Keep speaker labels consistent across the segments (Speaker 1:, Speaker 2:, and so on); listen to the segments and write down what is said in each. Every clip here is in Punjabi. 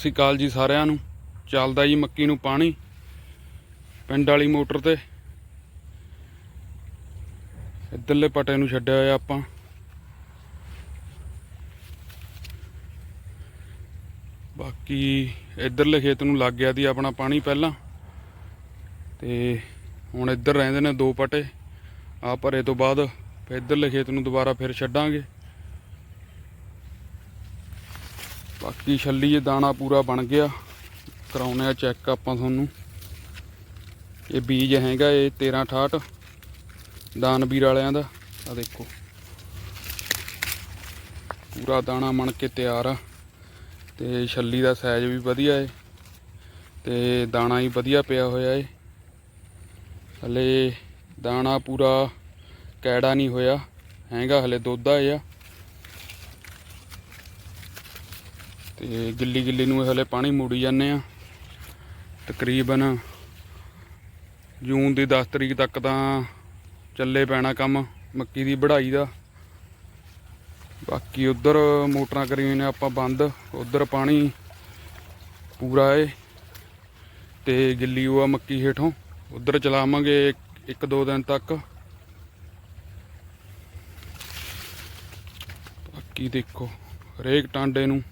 Speaker 1: ਸ੍ਰੀ ਅਕਾਲ ਜੀ ਸਾਰਿਆਂ ਨੂੰ। ਚੱਲਦਾ ਜੀ ਮੱਕੀ ਨੂੰ ਪਾਣੀ, ਪਿੰਡ ਵਾਲੀ ਮੋਟਰ ਤੇ। ਇੱਧਰਲੇ ਪਟੇ ਨੂੰ ਛੱਡਿਆ ਹੋਇਆ ਆਪਾਂ। ਬਾਕੀ ਇੱਧਰਲੇ ਖੇਤ ਨੂੰ ਲੱਗ ਗਿਆ ਦੀ ਆਪਣਾ ਪਾਣੀ ਪਹਿਲਾਂ। ਤੇ ਹੁਣ ਇੱਧਰ ਰਹਿੰਦੇ ਨੇ ਦੋ ਪਟੇ। ਆ ਭਰੇ ਤੋਂ ਬਾਅਦ ਫਿਰ ਇੱਧਰਲੇ ਖੇਤ ਨੂੰ ਦੁਬਾਰਾ ਫਿਰ ਛੱਡਾਂਗੇ। ਬਾਕੀ ਛੱਲੀ ਇਹ ਦਾਣਾ ਪੂਰਾ ਬਣ ਗਿਆ ਕਰਾਉਨੇ ਆ ਚੈੱਕ ਆਪਾਂ ਤੁਹਾਨੂੰ। ਇਹ ਬੀਜ ਹੈਗਾ ਇਹ 1368 ਦਾਨਵੀਰ ਵਾਲਿਆਂ ਦਾ ਆ ਦੇਖੋ। ਪੂਰਾ ਦਾਣਾ ਬਣ ਕੇ ਤਿਆਰ ਆ, ਤੇ ਛੱਲੀ ਦਾ ਸਾਈਜ਼ ਵੀ ਵਧੀਆ ਏ, ਤੇ ਦਾਣਾ ਵੀ ਵਧੀਆ ਪਿਆ ਹੋਇਆ ਏ। ਹਲੇ ਦਾਣਾ ਪੂਰਾ ਕੈੜਾ ਨਹੀਂ ਹੋਇਆ, ਹੈਗਾ ਹਲੇ ਦੁੱਧ ਆ ਤੇ ਗਿੱਲੀ ਗਿੱਲੀ ਨੂੰ ਹਲੇ ਪਾਣੀ ਮੋੜੀ ਜਾਂਦੇ ਆ। ਤਕਰੀਬਨ ਜੂਨ ਦੀ 10 ਤਰੀਕ ਤੱਕ ਤਾਂ ਚੱਲੇ ਪੈਣਾ ਕੰਮ ਮੱਕੀ ਦੀ ਵਢਾਈ ਦਾ। ਬਾਕੀ ਉਧਰ ਮੋਟਰਾਂ ਕਰੀ ਨੇ ਆਪਾਂ ਬੰਦ, ਉਧਰ ਪਾਣੀ ਪੂਰਾ ਏ। ਤੇ ਗਿੱਲੀ ਉਹ ਆ ਮੱਕੀ ਹੇਠੋਂ, ਉਧਰ ਚਲਾਵਾਂਗੇ ਇੱਕ- ਇੱਕ ਦੋ ਦਿਨ ਤੱਕ। ਬਾਕੀ ਦੇਖੋ, ਹਰੇਕ ਟਾਂਡੇ ਨੂੰ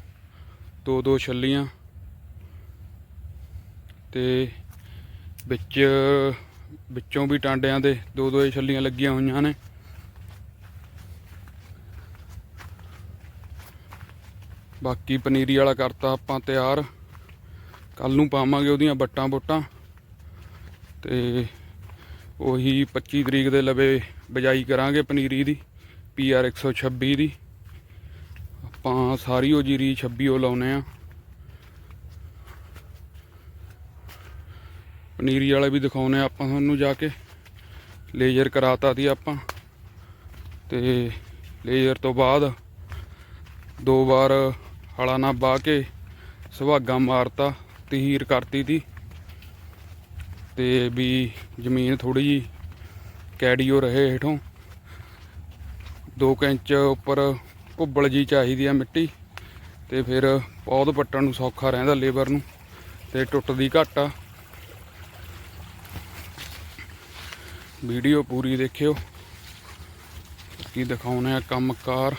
Speaker 1: ਦੋ ਦੋ ਛੱਲੀਆਂ ਤੇ ਵਿੱਚ, ਵਿੱਚੋਂ ਵੀ ਟਾਂਡਿਆਂ ਦੇ ਦੋ ਦੋ ਛੱਲੀਆਂ ਲੱਗੀਆਂ ਹੋਈਆਂ ਨੇ। ਬਾਕੀ ਪਨੀਰੀ ਵਾਲਾ ਕਰਤਾ ਆਪਾਂ ਤਿਆਰ। ਕੱਲ ਨੂੰ ਪਾਵਾਂਗੇ ਉਹਦੀਆਂ ਬੱਟਾਂ ਬੁੱਟਾਂ ਤੇ ਉਹੀ 25 ਤਰੀਕ ਦੇ ਲਵੇ ਬਜਾਈ ਕਰਾਂਗੇ ਪਨੀਰੀ ਦੀ ਪੀਆਰ 126 ਦੀ। ਆਪਾਂ ਸਾਰੀ ਉਹ ਜੀਰੀ 26 ਉਹ ਲਾਉਨੇ ਆ। ਪਨੀਰੀ ਵਾਲੇ ਵੀ ਦਿਖਾਉਨੇ ਆ ਆਪਾਂ ਤੁਹਾਨੂੰ ਜਾ ਕੇ। ਲੇਜ਼ਰ ਕਰਾਤਾ ਦੀ ਆਪਾਂ। ਤੇ ਲੇਜ਼ਰ ਤੋਂ ਬਾਅਦ ਦੋ ਵਾਰ ਹਲਾ ਨਾਲ ਬਾਹ ਕੇ ਸੁਹਾਗਾ ਮਾਰਤਾ ਤਹੀਰ ਕਰਤੀ ਤੀ ਤੇ ਵੀ ਜ਼ਮੀਨ ਥੋੜੀ ਜੀ ਕੈਡੀਓ ਰਹੇ ਹੇਠੋਂ। 2 ਇੰਚ ਉੱਪਰ ਭੁੱਬਲ ਜੀ ਚਾਹੀਦੀ ਆ ਮਿੱਟੀ ਤੇ ਫਿਰ ਪੌਦ ਪੱਟਣ ਨੂੰ ਸੌਖਾ ਰਹਿੰਦਾ ਲੇਬਰ ਨੂੰ ਤੇ ਟੁੱਟਦੀ ਘੱਟ ਆ। ਵੀਡੀਓ ਪੂਰੀ ਦੇਖਿਓ ਕੀ ਦਿਖਾਉਣੇ ਆ ਕੰਮਕਾਰ।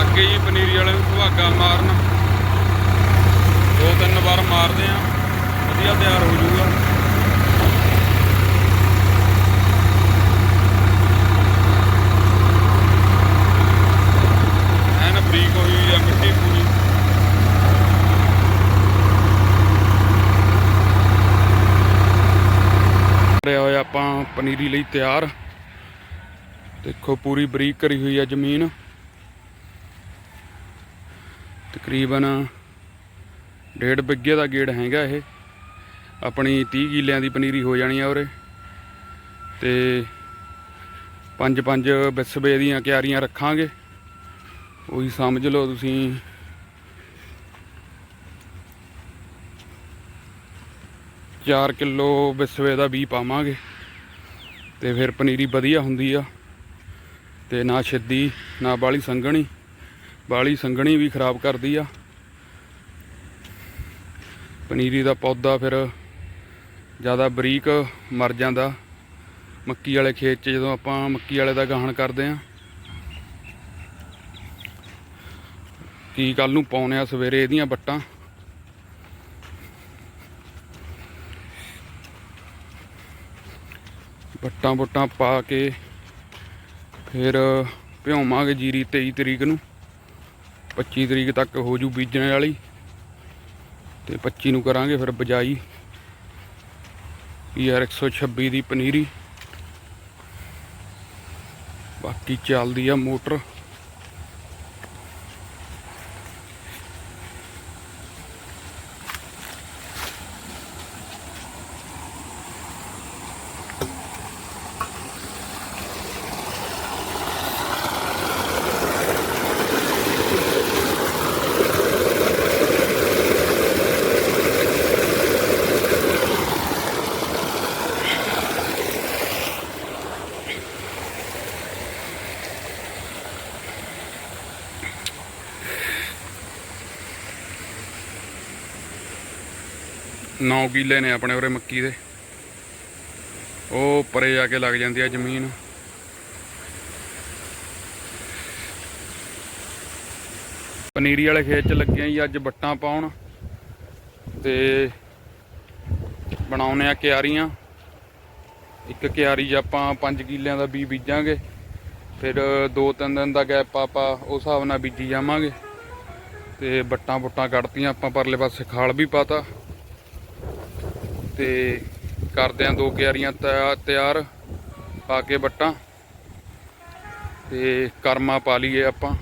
Speaker 1: ਅੱਗੇ ਜੀ ਪਨੀਰੀ ਵਾਲੇ ਨੂੰ ਸੁਹਾਗਾ ਮਾਰਨ। ਦੋ ਤਿੰਨ ਵਾਰ ਮਾਰਦੇ ਆ। ਵਧੀਆ ਤਿਆਰ ਹੋ ਜਾਊਗਾ ਐਨ ਬਰੀਕ ਹੋਈ ਹੋਈ ਆ ਮਿੱਟੀ ਪੂਰੀ ਕਰਿਆ ਹੋਇਆ ਆਪਾਂ ਪਨੀਰੀ ਲਈ ਤਿਆਰ। ਦੇਖੋ ਪੂਰੀ ਬਰੀਕ ਕਰੀ ਹੋਈ ਆ ਜ਼ਮੀਨ। ਤਕਰੀਬਨ ਡੇਢ ਬਿੱਗੇ ਦਾ ਗੇੜ ਹੈਗਾ ਇਹ। ਆਪਣੀ 30 ਕਿੱਲਿਆਂ ਦੀ ਪਨੀਰੀ ਹੋ ਜਾਣੀ ਆ ਉਰੇ। ਤੇ ਪੰਜ ਪੰਜ ਬਿਸਵੇ ਦੀਆਂ ਕਿਆਰੀਆਂ ਰੱਖਾਂਗੇ। ਉਹੀ ਸਮਝ ਲਓ ਤੁਸੀਂ ਚਾਰ ਕਿਲੋ ਬਿਸਵੇ ਦਾ ਬੀ ਪਾਵਾਂਗੇ। ਤੇ ਫਿਰ ਪਨੀਰੀ ਵਧੀਆ ਹੁੰਦੀ ਆ। ਤੇ ਨਾ ਛਿੱਦੀ, ਨਾ ਬਾਲੀ ਸੰਘਣੀ। ਬਾਲੀ ਸੰਘਣੀ ਵੀ ਖਰਾਬ ਕਰਦੀ ਆ। ਪਨੀਰੀ ਦਾ ਪੌਦਾ ਫਿਰ ਜ਼ਿਆਦਾ ਬਰੀਕ ਮਰ ਜਾਂਦਾ। ਮੱਕੀ ਵਾਲੇ ਖੇਤ 'ਚ ਜਦੋਂ ਆਪਾਂ ਮੱਕੀ ਵਾਲੇ ਦਾ ਗਾਹਣ ਕਰਦੇ ਆ। ਕੀ ਕੱਲ ਨੂੰ ਪਾਉਨੇ ਆ ਸਵੇਰੇ ਇਹਦੀਆਂ ਬੱਟਾਂ। ਬੱਟਾਂ ਵੁੱਟਾਂ ਪਾ ਕੇ ਫਿਰ ਭਿਉਵਾਂਗੇ ਜੀਰੀ 23 ਤਰੀਕ ਨੂੰ। 25 ਤਰੀਕ ਤੱਕ ਹੋ ਜੂ ਬੀਜਣ ਵਾਲੀ ਤੇ 25 ਨੂੰ ਕਰਾਂਗੇ ਫਿਰ ਬਜਾਈ। ਪੀਆਰ 126 ਦੀ ਪਨੀਰੀ। ਬਾਕੀ ਚੱਲਦੀ ਆ ਮੋਟਰ। 9 ਕਿੱਲੇ ਨੇ ਆਪਣੇ ਉਰੇ ਮੱਕੀ ਦੇ। ਉਹ ਪਰੇ ਜਾ ਕੇ ਲੱਗ ਜਾਂਦੀ ਆ ਜ਼ਮੀਨ। ਪਨੀਰੀ ਵਾਲੇ ਖੇਤ 'ਚ ਲੱਗੇ ਆਂ ਜੀ, ਅੱਜ ਬੱਟਾਂ ਪਾਉਣ ਤੇ ਬਣਾਉਨੇ ਆ ਕਿਆਰੀਆਂ। ਇੱਕ ਕਿਆਰੀ 'ਚ ਆਪਾਂ 5 ਕਿੱਲਿਆਂ ਦਾ ਬੀ ਬੀਜਾਂਗੇ, ਫਿਰ 2-3 ਦਿਨ ਦਾ ਗੈਪ ਆਪਾਂ ਉਸ ਹਿਸਾਬ ਨਾਲ ਬੀਜੀ ਜਾਵਾਂਗੇ। ਤੇ ਬੱਟਾਂ ਬੁੱਟਾਂ ਕੱਢਤੀਆਂ, ਆਪਾਂ ਪਰਲੇ ਪਾਸੇ ਖਾਲ ਵੀ ਪਾਤਾ। ਤੇ ਕਰਦੇ ਆਂ ਦੋ ਕਿਆਰੀਆਂ ਤਿਆ- ਤਿਆਰ, ਪਾ ਕੇ ਬੱਟਾਂ ਤੇ ਕਰਮਾ ਪਾ ਲਈਏ ਆਪਾਂ।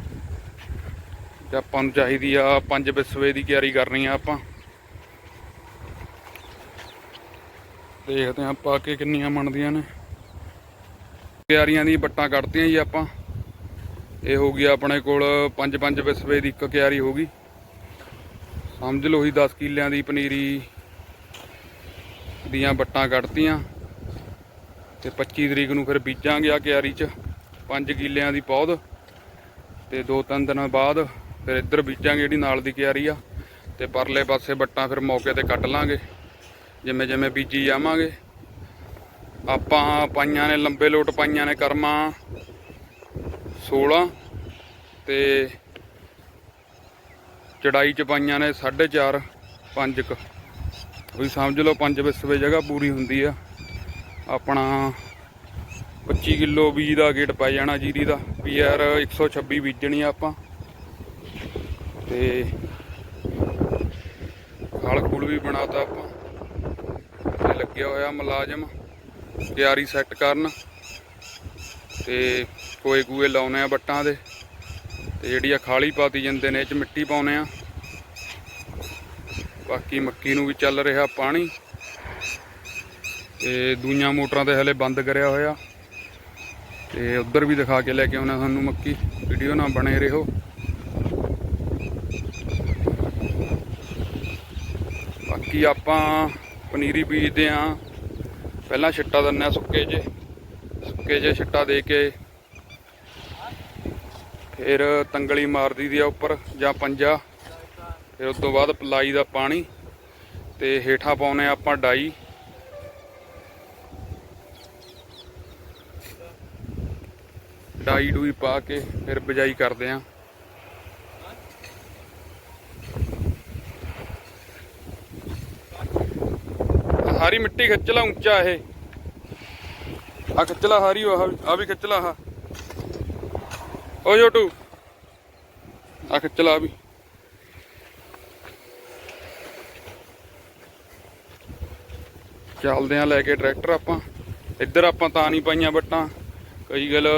Speaker 1: ਤੇ ਆਪਾਂ ਨੂੰ ਚਾਹੀਦੀ ਆ ਪੰਜ ਬਿਸਵੇ ਦੀ ਕਿਆਰੀ ਕਰਨੀ ਆ ਆਪਾਂ। ਦੇਖਦੇ ਆਂ ਪਾ ਕੇ ਕਿੰਨੀਆਂ ਬਣਦੀਆਂ ਨੇ। ਕਿਆਰੀਆਂ ਦੀ ਬੱਟਾਂ ਕੱਢਤੀਆਂ ਜੀ ਆਪਾਂ। ਇਹ ਹੋ ਗਈ ਆਪਣੇ ਕੋਲ 5-5 ਵਿਸਵੇ ਦੀ ਇੱਕ ਕਿਆਰੀ ਹੋ ਗਈ। ਸਮਝ ਲਓ ਹੀ 10 ਕਿੱਲਿਆਂ ਦੀ ਪਨੀਰੀ ਦੀਆਂ ਵੱਟਾਂ ਕੱਢਤੀਆਂ ਤੇ 25 ਤਰੀਕ ਨੂੰ ਫਿਰ ਬੀਜਾਂਗੇ ਆ ਕਿਆਰੀ 'ਚ 5 ਕਿੱਲਿਆਂ ਦੀ ਪੌਦ ਤੇ ਦੋ ਤਿੰਨ ਦਿਨਾਂ ਬਾਅਦ ਫਿਰ ਇੱਧਰ ਬੀਜਾਂਗੇ ਜਿਹੜੀ ਨਾਲ ਦੀ ਕਿਆਰੀ ਆ ਤੇ ਪਰਲੇ ਪਾਸੇ ਵੱਟਾਂ ਫਿਰ ਮੌਕੇ ਤੇ ਕੱਟ ਲਾਂਗੇ, ਜਿਵੇਂ ਜਿਵੇਂ ਬੀਜੀ ਜਾਵਾਂਗੇ। ਆਪਾਂ ਪਾਈਆਂ ਨੇ, ਲੰਬੇ ਲੋਟ ਪਾਈਆਂ ਨੇ ਕਰਮਾ 16 ਤੇ ਚੜਾਈ ਚ ਪਾਈਆਂ ਨੇ 4.5 5 ਕ। ਕੋਈ ਸਮਝ ਲਓ 5 ਵਿਸਵੇ ਜਗ੍ਹਾ ਪੂਰੀ ਹੁੰਦੀ ਆ। ਆਪਣਾ 25 ਕਿਲੋ ਬੀਜ ਦਾ ਗੇਟ ਪੈ ਜਾਣਾ ਜੀਰੀ ਦਾ। ਪੀਆਰ 126 ਬੀਜਣੀ ਆ ਆਪਾਂ। ਤੇ ਖਾਲ ਖੂਲ ਵੀ ਬਣਾਤਾ ਆਪਾਂ। ਤੇ ਲੱਗਿਆ ਹੋਇਆ ਮੁਲਾਜ਼ਮ। ਤਿਆਰੀ ਸੈੱਟ ਕਰਨ। ਤੇ ਕੋਏ ਕੂਏ ਲਾਉਨੇ ਆ ਬੱਟਾਂ ਦੇ। ਤੇ ਜਿਹੜੀ ਆ ਖਾਲੀ ਪਾਤੀ ਜਾਂਦੇ ਨੇ, ਇਹ ਚ ਮਿੱਟੀ ਪਾਉਨੇ ਆ। ਬਾਕੀ ਮੱਕੀ ਨੂੰ ਵੀ ਚੱਲ ਰਿਹਾ ਪਾਣੀ। ਤੇ ਦੂਈਆਂ ਮੋਟਰਾਂ ਤੇ ਹਲੇ ਬੰਦ ਕਰਿਆ ਹੋਇਆ। ਤੇ ਉੱਧਰ ਵੀ ਦਿਖਾ ਕੇ ਲੈ ਕੇ ਆਉਣਾ ਤੁਹਾਨੂੰ ਮੱਕੀ। ਵੀਡੀਓ ਨਾਲ ਬਣੇ ਰਹੋ। ਬਾਕੀ ਆਪਾਂ ਪਨੀਰੀ ਬੀਜਦੇ ਆ ਪਹਿਲਾਂ ਛਿੱਟਾ ਦਿੰਨੇ ਆ ਸੁੱਕੇ 'ਚ ਸੁੱਕੇ 'ਚ ਛਿੱਟਾ ਦੇ ਕੇ। ਫਿਰ ਤੰਗਲੀ ਮਾਰਦੀ ਦੀ ਆ ਉੱਪਰ ਜਾਂ ਪੰਜਾ। ਫਿਰ ਉਸ ਤੋਂ ਬਾਅਦ ਪਲਾਈ ਦਾ ਪਾਣੀ ਤੇ ਹੇਠਾਂ ਪਾਉਨੇ ਆਪਾਂ ਡਾਈ। ਡਾਈ ਡੂਈ ਪਾ ਕੇ ਫਿਰ ਬਿਜਾਈ ਕਰਦੇ ਆ। ਸਾਰੀ ਮਿੱਟੀ ਖਿੱਚਲਾ ਉੱਚਾ ਇਹ। ਆ ਖਿੱਚ ਲਾ ਸਾਰੀ ਉਹ ਆ ਵੀ ਖਿੱਚ ਲਾ ਆ ਓ ਛੋਟੂ ਆ ਖਿੱਚ ਲਾ ਵੀ। ਚੱਲਦੇ ਆ ਲੈ ਕੇ ਟਰੈਕਟਰ ਆਪਾਂ। ਇੱਧਰ ਆਪਾਂ ਤਾਂ ਨਹੀਂ ਪਾਈਆਂ ਬੱਟਾਂ। ਕਈ ਗੱਲ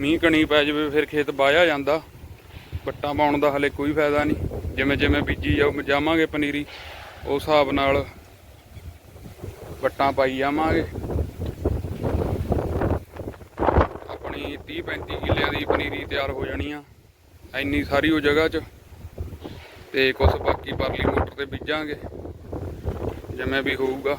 Speaker 1: ਮੀਂਹ ਕਣੀ ਪੈ ਜਾਵੇ ਫਿਰ ਖੇਤ ਬਾਇਆ ਜਾਂਦਾ। ਬੱਟਾਂ ਪਾਉਣ ਦਾ ਹਲੇ ਕੋਈ ਫਾਇਦਾ ਨਹੀਂ। ਜਿਵੇਂ ਜਿਵੇਂ ਬੀਜੀ ਜਾਵਾਂਗੇ ਪਨੀਰੀ ਉਸ ਹਿਸਾਬ ਨਾਲ ਬੱਟਾਂ ਪਾਈ ਜਾਵਾਂਗੇ। ਆਪਣੀ 30 35 ਕਿੱਲਿਆਂ ਦੀ ਪਨੀਰੀ ਤਿਆਰ ਹੋ ਜਾਣੀ ਆ। ਇੰਨੀ ਸਾਰੀ ਉਹ ਜਗ੍ਹਾ 'ਚ। ਤੇ ਕੁਛ ਬਾਕੀ ਪਰਲੀ ਮੋਟਰ ਤੇ ਬੀਜਾਂਗੇ। ਜਿਵੇਂ ਵੀ ਹੋਊਗਾ।